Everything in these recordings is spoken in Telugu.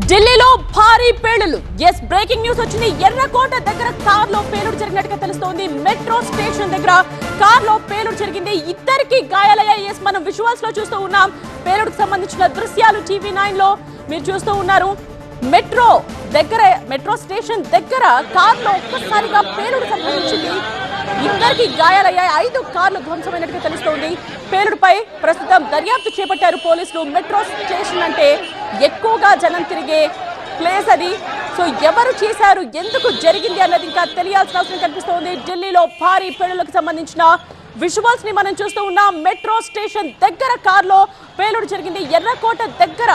ఢిల్లీలో భారీ పేలులు ఎస్ బ్రేకింగ్ న్యూస్ వచ్చింది. ఎర్రకోట దగ్గర కార్లో పేలుడు జరిగినట్టుగా తెలుస్తోంది. మెట్రో స్టేషన్ దగ్గర కార్లో పేలుడు జరిగింది. ఇద్దరికి గాయాలయ్యాయి. ఎస్ మనం విజువల్స్లో చూస్తూ ఉన్నాం. పేలుడుకు సంబంధించిన దృశ్యాలు టీవీ నైన్లో మీరు చూస్తూ ఉన్నారు. మెట్రో దగ్గర మెట్రో స్టేషన్ దగ్గర కార్లో ఒక్కసారిగా పేలుడు సంబంధించింది ఇద్దరికి గాయాలయ్యాయి. ఐదు కార్లు ధ్వంసమైనట్టుగా తెలుస్తోంది. పేలుడుపై ప్రస్తుతం దర్యాప్తు చేపట్టారు పోలీసులు. మెట్రో స్టేషన్ అంటే ఎక్కువగా జనం తిరిగే ప్లేస్ అది. సో ఎవరు చేశారు? ఎందుకు జరిగింది అన్నది ఇంకా తెలియాల్సిన అవసరం కనిపిస్తోంది. ఢిల్లీలో భారీ పేలులకు సంబంధించిన విజువల్స్ని మనం చూస్తూ ఉన్నాం. మెట్రో స్టేషన్ దగ్గర కార్లో పేలుడు జరిగింది. ఎర్రకోట దగ్గర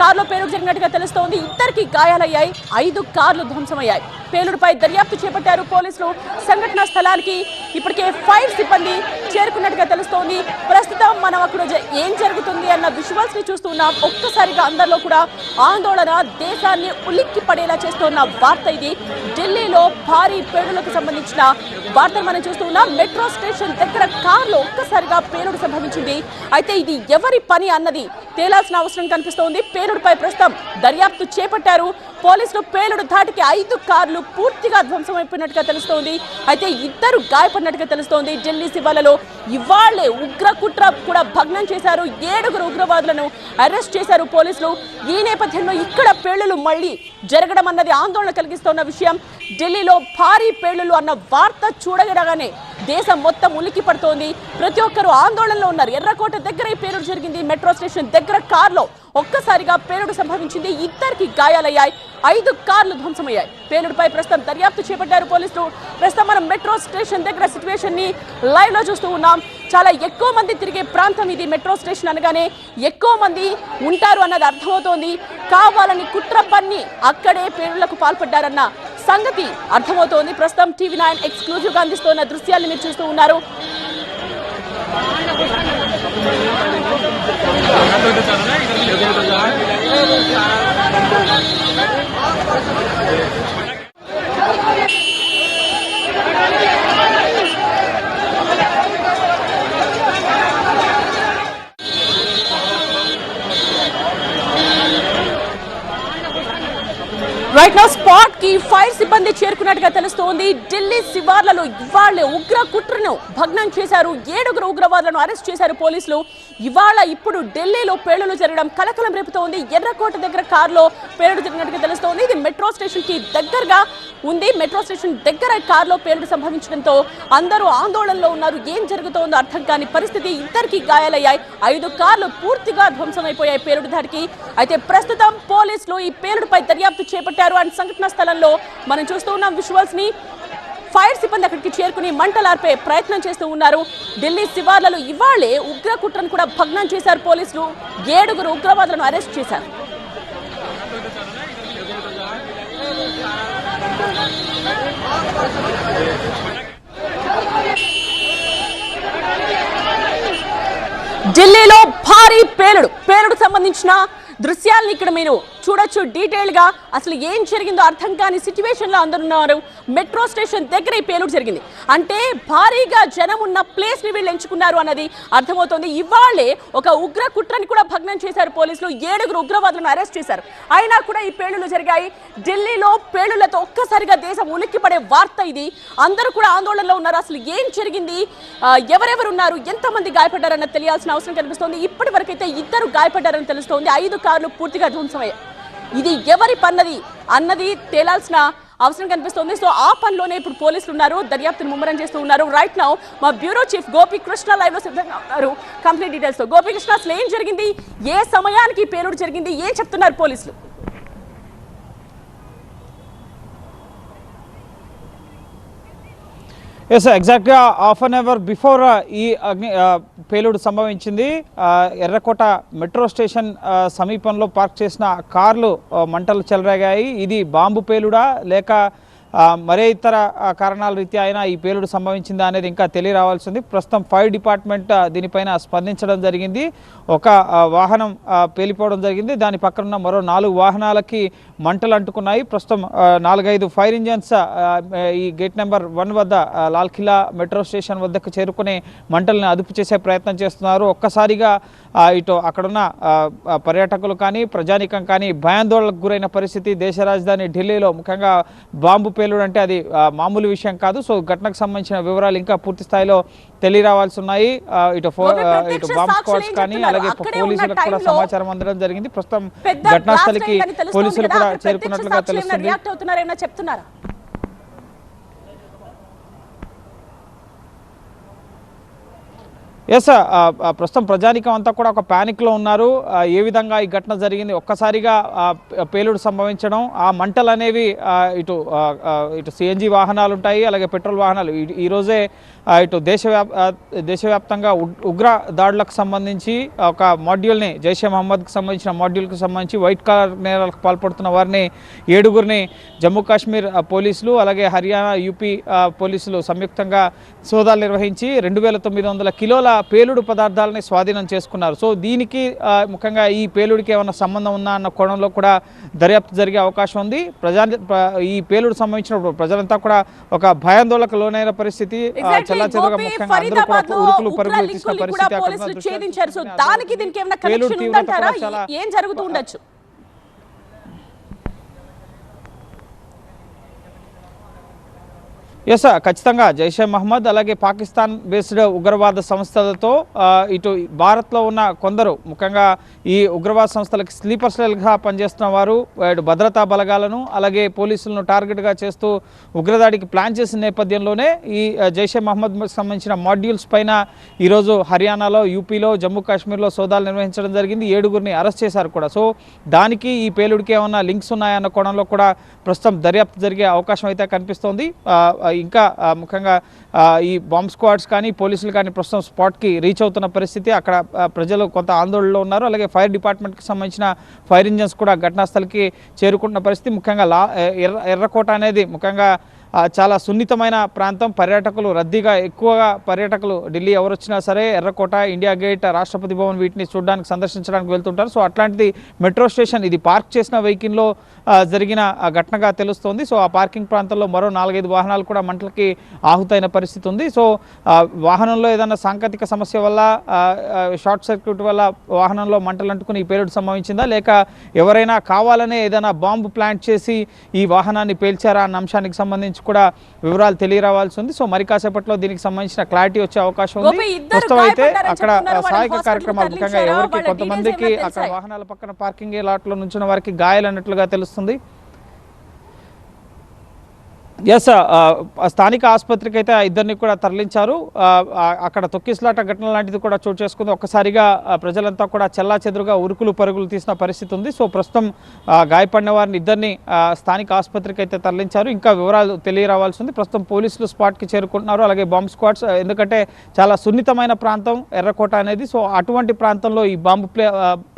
కార్లో పేలుడు జరిగినట్టుగా తెలుస్తోంది. ఇద్దరికి గాయాలయ్యాయి. ఐదు కార్లు ధ్వంసమయ్యాయి. పేలుడుపై దర్యాప్తు చేపట్టారు పోలీసులు. సంఘటనా స్థలానికి ఇప్పటికే ఫైర్ సిబ్బంది చేరుకున్నట్టుగా తెలుస్తోంది. ప్రస్తుతం మనం అక్కడ ఏం జరుగుతుంది అన్న విజువల్స్ని చూస్తున్నాం ఒక్కసారిగా అందరిలో కూడా ఆందోళన దేశాన్ని ఉలిక్కి పడేలా చేస్తున్న వార్త ఇది. ఢిల్లీలో భారీ పేలుడులకు సంబంధించిన వార్తను మనం చూస్తున్నాం మెట్రో స్టేషన్ దగ్గర కార్లో ఒక్కసారిగా పేలుడు సంభవించింది. అయితే ఇది ఎవరి పని అన్నది తేలాల్సిన అవసరం కనిపిస్తోంది. పేలుడుపై ప్రస్తుతం దర్యాప్తు చేపట్టారు పోలీసులు పేలుడు ధాటికి ఐదు కార్లు పూర్తిగా ధ్వంసమైపోయినట్టుగా తెలుస్తోంది. అయితే ఇద్దరు గాయపడినట్టుగా తెలుస్తోంది. ఢిల్లీ శివాలలో ఇవాళ్ళే ఉగ్ర కుట్ర కూడా భగ్నం చేశారు. ఏడుగురు ఉగ్రవాదులను అరెస్ట్ చేశారు పోలీసులు. ఈ నేపథ్యంలో ఇక్కడ పేలులు మళ్ళీ జరగడం అన్నది ఆందోళన కలిగిస్తున్న విషయం. ఢిల్లీలో భారీ పేలులు అన్న వార్త చూడగడగానే దేశం మొత్తం ఉలికి పడుతోంది. ప్రతి ఒక్కరూ ఆందోళనలో ఉన్నారు. ఎర్రకోట దగ్గర ఈ పేలుడు జరిగింది. మెట్రో స్టేషన్ దగ్గర కార్లో ఒక్కసారిగా పేలుడు సంభవించింది. ఇద్దరికి గాయాలయ్యాయి. ఐదు కార్లు ధ్వంసమయ్యాయి. పేలుడుపై ప్రస్తుతం దర్యాప్తు చేపట్టారు పోలీసులు. ప్రస్తుతం మనం మెట్రో స్టేషన్ దగ్గర సిచ్యువేషన్ని లైవ్లో చూస్తూ ఉన్నాం. చాలా ఎక్కువ మంది తిరిగే ప్రాంతం ఇది మెట్రో స్టేషన్ అనగానే ఎక్కువ మంది ఉంటారు అన్నది అర్థమవుతోంది. కావాలని కుట్ర పన్ని అక్కడే పేలుళ్ళకు పాల్పడ్డారన్న సంగతి అర్థమవుతోంది. ప్రస్తుతం టీవీ నైన్ ఎక్స్క్లూజివ్గా అందిస్తున్న దృశ్యాలను మీరు చూస్తూ ఉన్నారు. రైట్ నౌ స్పాట్కి ఫైర్ సిబ్బంది చేరుకున్నట్టుగా తెలుస్తోంది. ఢిల్లీ శివార్లలో ఇవాళ ఉగ్ర కుట్రను భగ్నం చేశారు. ఏడుగురు ఉగ్రవాదులను అరెస్ట్ చేశారు పోలీసులు. ఇవాళ ఇప్పుడు ఢిల్లీలో పేలులు జరగడం కలకలం రేపుతోంది. ఎర్రకోట దగ్గర కారులో పేలుడు జరిగినట్టుగా తెలుస్తోంది. ఇది మెట్రో స్టేషన్కి దగ్గరగా ఉంది. మెట్రో స్టేషన్ దగ్గర కారులో పేలుడు సంభవించడంతో అందరూ ఆందోళనలో ఉన్నారు. ఏం జరుగుతోందో అర్థం కాని పరిస్థితి ఇద్దరికి గాయాలయ్యాయి. ఐదు కార్లు పూర్తిగా ధ్వంసమైపోయాయి పేలుడు దాడికి. అయితే ప్రస్తుతం పోలీసులు ఈ పేలుడుపై దర్యాప్తు చేపట్టారు. అండ్ సంఘటన స్థలంలో మనం చూస్తూ ఉన్నాం విజువల్స్ని ఫైర్ సిబ్బంది అక్కడికి చేరుకుని మంటలార్పే ప్రయత్నం చేస్తూ ఉన్నారు. ఢిల్లీ శివార్లలో ఇవాళే ఉగ్రకుట్రను కూడా భగ్నం చేశారు పోలీసులు. ఏడుగురు ఉగ్రవాదులను అరెస్ట్ చేశారు. ఢిల్లీలో భారీ పేలుడు. పేలుడు సంబంధించిన దృశ్యాలను ఇక్కడ మీరు చూడొచ్చు డీటెయిల్గా అసలు ఏం జరిగిందో అర్థం కాని సిచ్యువేషన్లో అందరు ఉన్నారు. మెట్రో స్టేషన్ దగ్గర ఈ పేలుడు జరిగింది. అంటే భారీగా జనం ఉన్న ప్లేస్ని వీళ్ళు ఎంచుకున్నారు అన్నది అర్థమవుతోంది. ఇవాళే ఒక ఉగ్ర కుట్రని కూడా భగ్నం చేశారు పోలీసులు. ఏడుగురు ఉగ్రవాదులను అరెస్ట్ చేశారు. అయినా కూడా ఈ పేలుళ్ళు జరిగాయి. ఢిల్లీలో పేలుళ్ళతో ఒక్కసారిగా దేశం ఉలిక్కిపడే వార్త ఇది. అందరూ కూడా ఆందోళనలో ఉన్నారు. అసలు ఏం జరిగింది? ఎవరెవరు ఉన్నారు? ఎంతమంది గాయపడ్డారన్నది తెలియాల్సిన అవసరం కనిపిస్తోంది. ఇప్పటి వరకైతే ఇద్దరు గాయపడ్డారని తెలుస్తోంది. ఐదు కార్లు పూర్తిగా ధ్వంసమయ్యాయి. ఇది ఎవరి పన్నది అన్నది తేలాల్సిన అవసరం కనిపిస్తోంది. సో ఆ పనిలోనే ఇప్పుడు పోలీసులు ఉన్నారు దర్యాప్తును ముమ్మరం చేస్తూ ఉన్నారు. రైట్ నౌ మా బ్యూరో చీఫ్ గోపికృష్ణ లైవ్లో సిద్ధంగా ఉన్నారు. కంప్లీట్ డీటెయిల్స్తో. గోపి అసలు ఏం జరిగింది? ఏ సమయానికి పేలుడు జరిగింది? ఏం చెప్తున్నారు పోలీసులు? ఎస్ ఎగ్జాక్ట్గా హాఫ్ అన్ అవర్ బిఫోర్ ఈ అగ్ని uh, పేలుడు సంభవించింది. Uh, Errakota metro station uh, సమీపంలో పార్క్ చేసిన కార్లు మంటలు చెలరేగాయి. ఇది బాంబు పేలుడా? లేక మరే ఇతర కారణాల రీత్యా అయినా ఈ పేలుడు సంభవించిందా అనేది ఇంకా తెలియరావాల్సింది. ప్రస్తుతం ఫైర్ డిపార్ట్మెంట్ దీనిపైన స్పందించడం జరిగింది. ఒక వాహనం పేలిపోవడం జరిగింది. దాని పక్కన ఉన్న మరో నాలుగు వాహనాలకి మంటలు అంటుకున్నాయి. ప్రస్తుతం నాలుగైదు ఫైర్ ఇంజన్స్ ఈ గేట్ నెంబర్ వన్ వద్ద లాల్ఖిలా మెట్రో స్టేషన్ వద్దకు చేరుకుని మంటల్ని అదుపు చేసే ప్రయత్నం చేస్తున్నారు. ఒక్కసారిగా ఇటు అక్కడున్న పర్యాటకులు కానీ ప్రజానికం కానీ భయాందోళనకు గురైన పరిస్థితి. దేశ రాజధాని ఢిల్లీలో ముఖ్యంగా బాంబు పేలుడు అంటే అది మామూలు విషయం కాదు. సో ఘటనకు సంబంధించిన వివరాలు ఇంకా పూర్తి స్థాయిలో తెలియరావాల్సి ఉన్నాయి ఇటు ఇటు బాంబ్ స్క్వాడ్స్ కానీ? అలాగే పోలీసులకు కూడా సమాచారం అందడం జరిగింది. ప్రస్తుతం పెద్ద ఘటనా blast స్థలికి అయిందని తెలుస్తోంది పోలీసులు కూడా చేరుకున్నట్లుగా తెలుస్తుంది రియాక్ట్ అవుతున్నారా ఏమైనా చెప్తున్నారా ఎస్ ప్రస్తుతం ప్రజానికం అంతా కూడా ఒక ప్యానిక్లో ఉన్నారు. ఏ విధంగా ఈ ఘటన జరిగింది? ఒక్కసారిగా పేలుడు సంభవించడం ఆ మంటలు అనేవి ఇటు ఇటు సిఎన్జి వాహనాలు ఉంటాయి అలాగే పెట్రోల్ వాహనాలు. ఈరోజే ఇటు దేశవ్యాప్ దేశవ్యాప్తంగా ఉగ్ర దాడులకు సంబంధించి ఒక మాడ్యూల్ని జైషే మహమ్మద్కి సంబంధించిన మాడ్యూల్కి సంబంధించి వైట్ కలర్ నేరాలకు పాల్పడుతున్న వారిని ఏడుగురిని జమ్మూ కాశ్మీర్ పోలీసులు అలాగే హర్యానా యూపీ పోలీసులు సంయుక్తంగా సోదాలు నిర్వహించి రెండు వేల తొమ్మిది వందల కిలోల పేలుడు పదార్థాలని స్వాధీనం చేసుకున్నారు. సో దీనికి ముఖ్యంగా ఈ పేలుడికి ఏమైనా సంబంధం ఉందా అన్న కోణంలో కూడా దర్యాప్తు జరిగే అవకాశం ఉంది. ప్రజా ప్ర- ఈ పేలుడు సంబంధించినప్పుడు ప్రజలంతా కూడా ఒక భయాందోళనకు లోనైన పరిస్థితి చెల్లా చెదురుగా ముఖ్యంగా అందరూ కూడా ఉరుకులు పరుగులు తీసిన పరిస్థితి అక్కడ పేలుడు తీవ్రత చాలా ఏం జరుగుతూ ఉండొచ్చు? ఎస్ ఖచ్చితంగా. జైషే మహమ్మద్ అలాగే పాకిస్తాన్ బేస్డ్ ఉగ్రవాద సంస్థలతో ఇటు భారత్లో ఉన్న కొందరు ముఖ్యంగా ఈ ఉగ్రవాద సంస్థలకు స్లీపర్ సెల్గా పనిచేస్తున్న వారు భద్రతా బలగాలను అలాగే పోలీసులను టార్గెట్గా చేస్తూ ఉగ్రదాడికి ప్లాన్ చేసిన నేపథ్యంలోనే ఈ జైషే మహమ్మద్ సంబంధించిన మాడ్యూల్స్ పైన ఈరోజు హర్యానాలో యూపీలో జమ్మూ కాశ్మీర్లో సోదాలు నిర్వహించడం జరిగింది. ఏడుగురిని అరెస్ట్ చేశారు కూడా. సో దానికి ఈ పేలుడికి ఏమన్నా లింక్స్ ఉన్నాయన్న కోణంలో కూడా ప్రస్తుతం దర్యాప్తు జరిగే అవకాశం అయితే కనిపిస్తోంది. ఇంకా ఆ, ముఖ్యంగా ఈ బాంబ్ స్క్వాడ్స్ కానీ పోలీసులు కానీ ప్రస్తుతం స్పాట్కి రీచ్ అవుతున్న పరిస్థితి. అక్కడ ప్రజలు కొంత ఆందోళనలో ఉన్నారు. అలాగే ఫైర్ డిపార్ట్మెంట్కి సంబంధించిన ఫైర్ ఇంజన్స్ కూడా ఘటనాస్థలికి చేరుకుంటున్న పరిస్థితి. ముఖ్యంగా లా ఎర్ర ఎర్రకోట అనేది ముఖ్యంగా చాలా సున్నితమైన ప్రాంతం. పర్యాటకులు రద్దీగా ఎక్కువగా పర్యాటకులు ఢిల్లీ ఎవరు వచ్చినా సరే ఎర్రకోట ఇండియా గేట్ రాష్ట్రపతి భవన్ వీటిని చూడడానికి సందర్శించడానికి వెళ్తుంటారు. సో అట్లాంటిది మెట్రో స్టేషన్ ఇది పార్క్ చేసిన వెహికల్లో జరిగిన ఘటనగా తెలుస్తోంది. సో ఆ పార్కింగ్ ప్రాంతంలో మరో నాలుగైదు వాహనాలు కూడా మంటలకి ఆహుతైన పరిస్థితి ఉంది. సో వాహనంలో ఏదైనా సాంకేతిక సమస్య వల్ల షార్ట్ సర్క్యూట్ వల్ల వాహనంలో మంటలు అంటుకుని ఈ పేలుడు సంభవించిందా? లేక ఎవరైనా కావాలనే ఏదైనా బాంబు ప్లాంట్ చేసి ఈ వాహనాన్ని పేల్చారా అన్న అంశానికి సంబంధించి కూడా వివరాలు తెలియరావాల్సి ఉంది. సో మరి కాసేపట్లో దీనికి సంబంధించిన క్లారిటీ వచ్చే అవకాశం ఉంది. ప్రస్తుతం అయితే అక్కడ సహాయక కార్యక్రమాలు ముఖ్యంగా? ఎవరికి కొంతమందికి అక్కడ? వాహనాల పక్కన పార్కింగ్ లాట్లో నుంచిన వారికి గాయాలన్నట్లుగా తెలుస్తుంది. ఎస్ uh, స్థానిక ఆసుపత్రికి అయితే ఇద్దరిని కూడా తరలించారు. అక్కడ తొక్కిసలాట ఘటన లాంటిది కూడా చోటు చేసుకుంది. ఒక్కసారిగా ప్రజలంతా కూడా చెల్లా చెదురుగా ఉరుకులు పరుగులు తీసిన పరిస్థితి ఉంది. సో ప్రస్తుతం గాయపడిన వారిని ఇద్దరిని స్థానిక ఆసుపత్రికి అయితే తరలించారు. ఇంకా వివరాలు తెలియరావాల్సి ఉంది. ప్రస్తుతం పోలీసులు స్పాట్కి చేరుకుంటున్నారు. అలాగే బాంబు స్క్వాడ్స్ ఎందుకంటే చాలా సున్నితమైన ప్రాంతం ఎర్రకోట అనేది. సో అటువంటి ప్రాంతంలో ఈ బాంబు ప్లే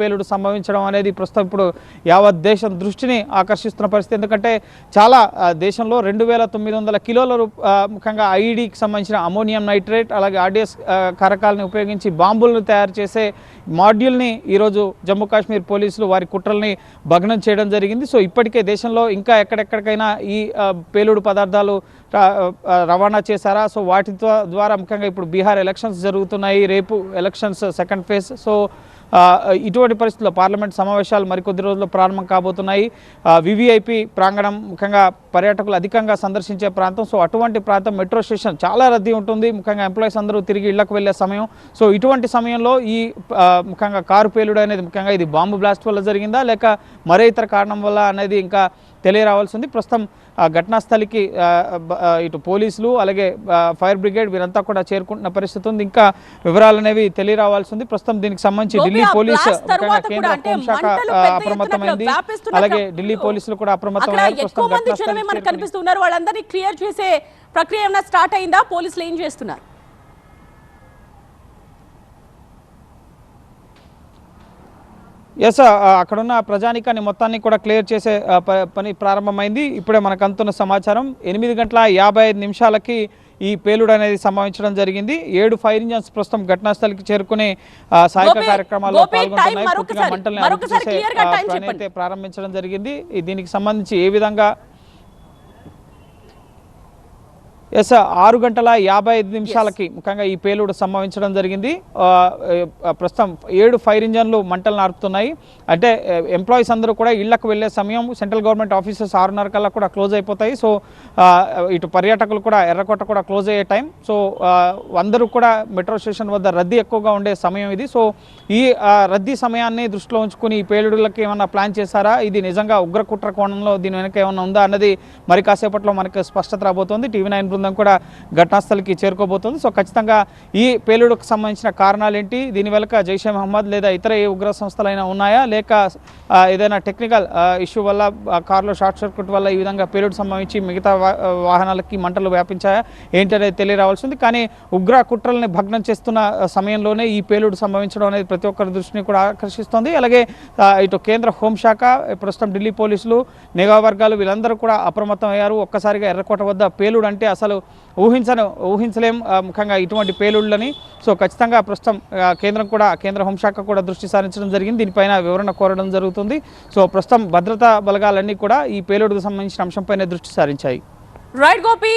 పేలుడు సంభవించడం అనేది ప్రస్తుతం ఇప్పుడు యావత్ దేశం దృష్టిని ఆకర్షిస్తున్న పరిస్థితి. ఎందుకంటే చాలా దేశంలో రెండు వేల తొమ్మిది వందల కిలోల రూప ముఖ్యంగా ఐడికి సంబంధించిన అమోనియం నైట్రేట్ అలాగే ఆర్డిఎస్ కారకాలను ఉపయోగించి బాంబులను తయారు చేసే మాడ్యూల్ని ఈరోజు జమ్మూ కాశ్మీర్ పోలీసులు వారి కుట్రల్ని భగ్నం చేయడం జరిగింది. సో ఇప్పటికే దేశంలో ఇంకా ఎక్కడెక్కడికైనా ఈ పేలుడు పదార్థాలు రవాణా చేశారా? సో వాటి ద్వారా ముఖ్యంగా ఇప్పుడు బీహార్ ఎలక్షన్స్ జరుగుతున్నాయి. రేపు ఎలక్షన్స్ సెకండ్ ఫేజ్. సో ఇటువంటి పరిస్థితుల్లో పార్లమెంట్ సమావేశాలు మరికొద్ది రోజుల్లో ప్రారంభం కాబోతున్నాయి. వివిఐపి ప్రాంగణం ముఖ్యంగా పర్యాటకులు అధికంగా సందర్శించే ప్రాంతం. సో అటువంటి ప్రాంతం మెట్రో స్టేషన్ చాలా రద్దీ ఉంటుంది. ముఖ్యంగా ఎంప్లాయీస్ అందరూ తిరిగి ఇళ్ళకు వెళ్ళే సమయం. సో ఇటువంటి సమయంలో ఈ ముఖ్యంగా కారు పేలుడు అనేది ముఖ్యంగా ఇది బాంబు బ్లాస్ట్ వల్ల జరిగిందా? లేక మరే ఇతర కారణం వల్ల అనేది ఇంకా తెలియరావాల్సి ఉంది. ప్రస్తుతం ఆ ఘటనా స్థలికి ఇటు పోలీసులు అలాగే ఫైర్ బ్రిగేడ్ వీరంతా కూడా చేరుకుంటున్న పరిస్థితి ఉంది. ఇంకా వివరాలు అనేవి తెలియరావాల్సి ఉంది. ప్రస్తుతం దీనికి సంబంధించి ఢిల్లీ పోలీస్ ముఖ్యంగా కేంద్ర హోంశాఖ అప్రమత్తమైంది. అలాగే ఢిల్లీ పోలీసులు కూడా అప్రమత్తమయ్యారు. ఎక్కువ ప్రస్తుతం వాళ్ళందరినీ క్లియర్ చేసే ప్రక్రియ ఏమైనా స్టార్ట్ అయిందా? పోలీసులు ఏం చేస్తున్నారు? ఎస్ అక్కడున్న ప్రజానికాన్ని మొత్తాన్ని కూడా క్లియర్ చేసే పని ప్రారంభమైంది. ఇప్పుడే మనకు అందుతున్న సమాచారం ఎనిమిది గంటల యాభై ఐదు నిమిషాలకి ఈ పేలుడు అనేది సంభవించడం జరిగింది. ఏడు ఫైర్ ఇంజన్స్ ప్రస్తుతం ఘటనా స్థలికి చేరుకుని సహాయక కార్యక్రమాల్లో పాల్గొంటున్నాయి. పూర్తిగా మంటల్ని ప్రారంభించడం జరిగింది. దీనికి సంబంధించి ఏ విధంగా ఎస్ ఆరు గంటల యాభై ఐదు నిమిషాలకి ముఖ్యంగా ఈ పేలుడు సంభవించడం జరిగింది. ప్రస్తుతం ఏడు ఫైర్ ఇంజన్లు మంటలు నార్పుతున్నాయి అంటే ఎంప్లాయీస్ అందరూ కూడా ఇళ్ళకు వెళ్ళే సమయం సెంట్రల్ గవర్నమెంట్ ఆఫీసెస్ ఆరున్నర కల్లా కూడా క్లోజ్ అయిపోతాయి. సో ఇటు పర్యాటకులు కూడా ఎర్రకోట కూడా క్లోజ్ అయ్యే టైం. సో అందరూ కూడా మెట్రో స్టేషన్ వద్ద రద్దీ ఎక్కువగా ఉండే సమయం ఇది. సో ఈ రద్దీ సమయాన్ని దృష్టిలో ఉంచుకుని ఈ పేలుడులకి ఏమన్నా ప్లాన్ చేశారా? ఇది నిజంగా ఉగ్రకుట్ర కోణంలో దీని వెనక ఏమన్నా ఉందా అన్నది మరి కాసేపట్లో మనకు స్పష్టత రాబోతోంది. టీవీ నైన్ బృందం కూడా ఘటనాస్థలికి చేరుకోబోతుంది. సో ఖచ్చితంగా ఈ పేలుడుకు సంబంధించిన కారణాలు ఏంటి దీని వెనుక జైషే మహమ్మద్ లేదా ఇతర ఏ ఉగ్ర సంస్థలైనా ఉన్నాయా? లేక ఏదైనా టెక్నికల్ ఇష్యూ వల్ల కారులో షార్ట్ సర్క్యూట్ వల్ల ఈ విధంగా పేలుడు సంభవించి మిగతా వాహనాలకి మంటలు వ్యాపించాయా? ఏంటనేది తెలియరావాల్సి ఉంది కానీ ఉగ్ర కుట్రల్ని భగ్నం చేస్తున్న సమయంలోనే ఈ పేలుడు సంభవించడం అనేది ప్రతి ఒక్కరి దృష్టిని కూడా ఆకర్షిస్తోంది. అలాగే ఇటు కేంద్ర హోంశాఖ ప్రస్తుతం ఢిల్లీ పోలీసులు నిఘా వర్గాలు వీళ్ళందరూ కూడా అప్రమత్తం అయ్యారు ఒక్కసారిగా ఎర్రకోట వద్ద పేలుడు అంటే అసలు ఊహించను ఊహించలేం ముఖ్యంగా ఇటువంటి పేలుళ్ళని. సో ఖచ్చితంగా ప్రస్తుతం కేంద్రం కూడా కేంద్ర హోంశాఖ కూడా దృష్టి సారించడం జరిగింది. దీనిపైన వివరణ కోరడం జరుగుతుంది. సో ప్రస్తుతం భద్రతా బలగాలన్నీ కూడా ఈ పేలుడుకు సంబంధించిన అంశంపైనే దృష్టి సారించాయి. రైట్ గోపి.